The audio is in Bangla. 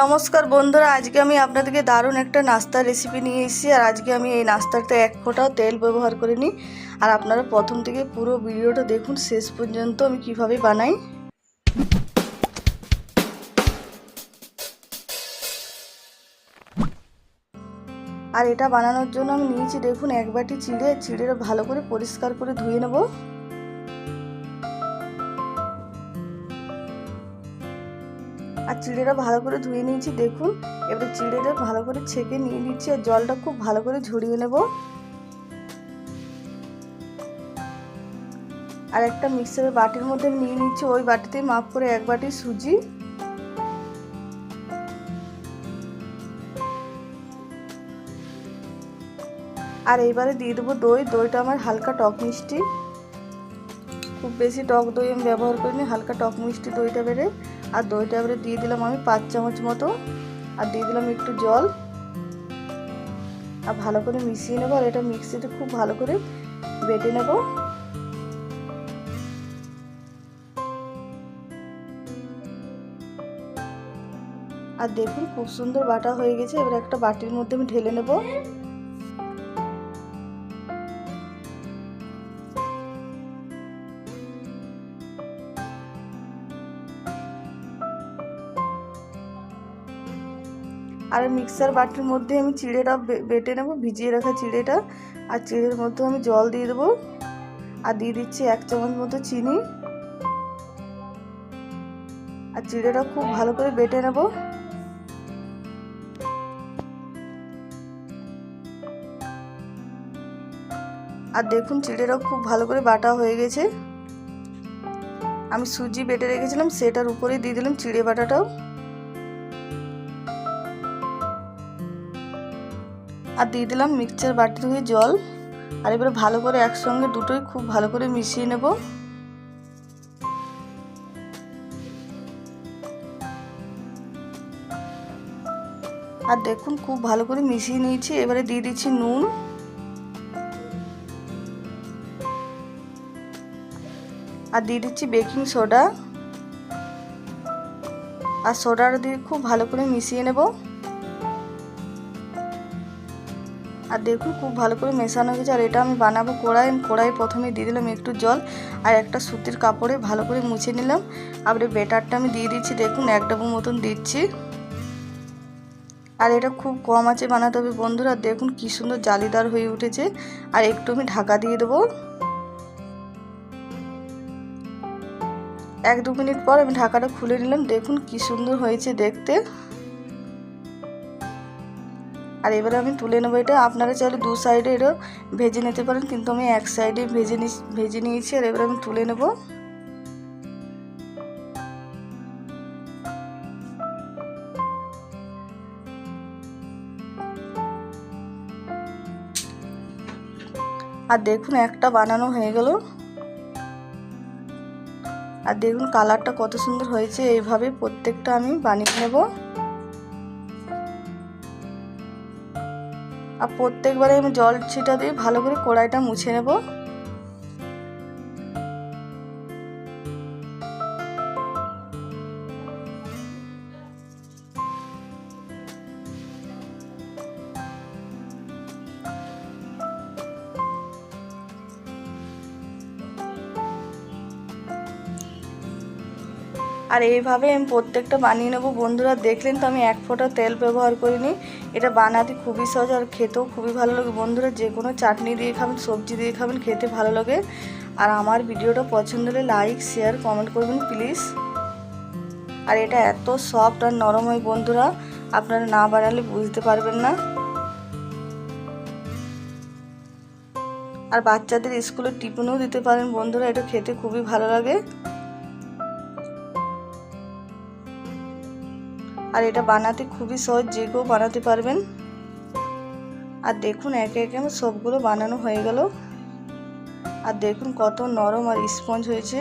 নমস্কার বন্ধুরা, আজকে আমি আপনাদেরকে দারুণ একটা নাস্তার রেসিপি নিয়ে এসেছি আর আজকে আমি এই নাস্তাতে এক ফোঁটাও তেল ব্যবহার করিনি। আর আপনারা প্রথম থেকে পুরো ভিডিওটা দেখুন, শেষ পর্যন্ত আমি কীভাবে বানাই। আর এটা বানানোর জন্য আমি নিয়েছি, দেখুন, এক বাটি চিড়ে, চিড়েটা ভালো করে পরিষ্কার করে ধুয়ে নেব। আর চিড়েটা ভালো করে ধুয়ে নিয়েছি, দেখুন। এবারে চিড়েটা ভালো করে ছেঁকে নিয়ে নিচ্ছি আর জলটা খুব ভালো করে ঝরিয়ে নেব। আর একটা মিক্সারের বাটির মধ্যে নিয়ে নিচ্ছি, ওই বাটিতে মাপ করে এক বাটি সুজি। আর এইবারে দিয়ে দেবো দই, দইটা আমার হালকা টক মিষ্টি। খুব বেশি টক দই আমি ব্যবহার করিনি, হালকা টক মিষ্টি দইটা বেড়ে, আর দইটা এবারে দিয়ে দিলাম আমি পাঁচ চামচ মতো, আর দিয়ে দিলাম একটু জল, আর ভালো করে মিশিয়ে নেব, আর এটা মিক্সিতে খুব ভালো করে বেটে নেব। আর দেখুন খুব সুন্দর বাটা হয়ে গেছে, এবার একটা বাটির মধ্যে আমি ঢেলে নেব। আর মিক্সার বাটির মধ্যে আমি চিড়েটা বেটে নেব, ভিজিয়ে রাখা চিড়েটা। আর চিড়ের মধ্যে আমি জল দিয়ে দেবো। আর দিয়ে দিচ্ছি এক চামচ মতো চিনি। আর চিড়েটা খুব ভালো করে বেটে নেব। আর দেখুন, চিড়েটাও খুব ভালো করে বাটা হয়ে গেছে। আমি সুজি বেটে রেখেছিলাম, সেটার উপরেই দিয়ে দিলাম চিড়ে বাটাটাও। আর দিয়ে দিলাম মিক্সচার বাটি ধুয়ে জল। আর এবারে ভালো করে একসঙ্গে দুটোই খুব ভালো করে মিশিয়ে নেব। আর দেখুন খুব ভালো করে মিশিয়ে নিয়েছি। এবারে দিয়ে দিচ্ছি নুন। আর দিয়ে দিচ্ছি বেকিং সোডা আর সোডাটা দিয়ে খুব ভালো করে মিশিয়ে নেব। আর দেখুন, খুব ভালো করে মেশানো হয়েছে আর এটা আমি বানাবো কড়াই। কড়াই প্রথমে দিয়ে দিলাম একটু জল আর একটা সুতির কাপড়ে ভালো করে মুছে নিলাম। আর বেটারটা আমি দিয়ে দিচ্ছি, দেখুন, এক ডাবু মতন দিচ্ছি। আর এটা খুব কম আছে বানাতে হবে বন্ধুরা। দেখুন, কি সুন্দর জালিদার হয়ে উঠেছে। আর একটু আমি ঢাকা দিয়ে দেবো। এক দু মিনিট পর আমি ঢাকাটা খুলে নিলাম। দেখুন, কি সুন্দর হয়েছে দেখতে। আর এবারে আমি তুলে নেব এটা। আপনারা চাইলে দু সাইডে এটা ভেজে নিতে পারেন, কিন্তু আমি এক সাইডে ভেজে ভেজে নিয়েছি আর এবারে আমি তুলে নেব। আর দেখুন, একটা বানানো হয়ে গেল। আর দেখুন কালারটা কত সুন্দর হয়েছে। এইভাবে প্রত্যেকটা আমি বানিয়ে নেব। আর প্রত্যেকবারে আমি জল ছিটা দিয়ে ভালো করে কড়াইটা মুছে নেব। আর এইভাবে আমি প্রত্যেকটা বানিয়ে নেব। বন্ধুরা, দেখলেন তো আমি এক ফোঁটা তেল ব্যবহার করিনি। এটা বানাতে খুবই সহজ আর খেতেও খুবই ভালো লাগে। বন্ধুরা, যে কোনো চাটনি দিয়ে খাবেন, সবজি দিয়ে খাবেন, খেতে ভালো লাগে। আর আমার ভিডিওটা পছন্দ হলে লাইক, শেয়ার, কমেন্ট করবেন প্লিজ। আর এটা এত সফট আর নরম হয় বন্ধুরা, আপনারা না বানালে বুঝতে পারবেন না। আর বাচ্চাদের স্কুলে টিফিনও দিতে পারেন বন্ধুরা, এটা খেতে খুবই ভালো লাগে। আর এটা বানাতে খুবই সহজ, যে কেউ বানাতে পারবেন। আর দেখুন, একে একে আমার সবগুলো বানানো হয়ে গেল। আর দেখুন কত নরম আর স্পঞ্জ হয়েছে।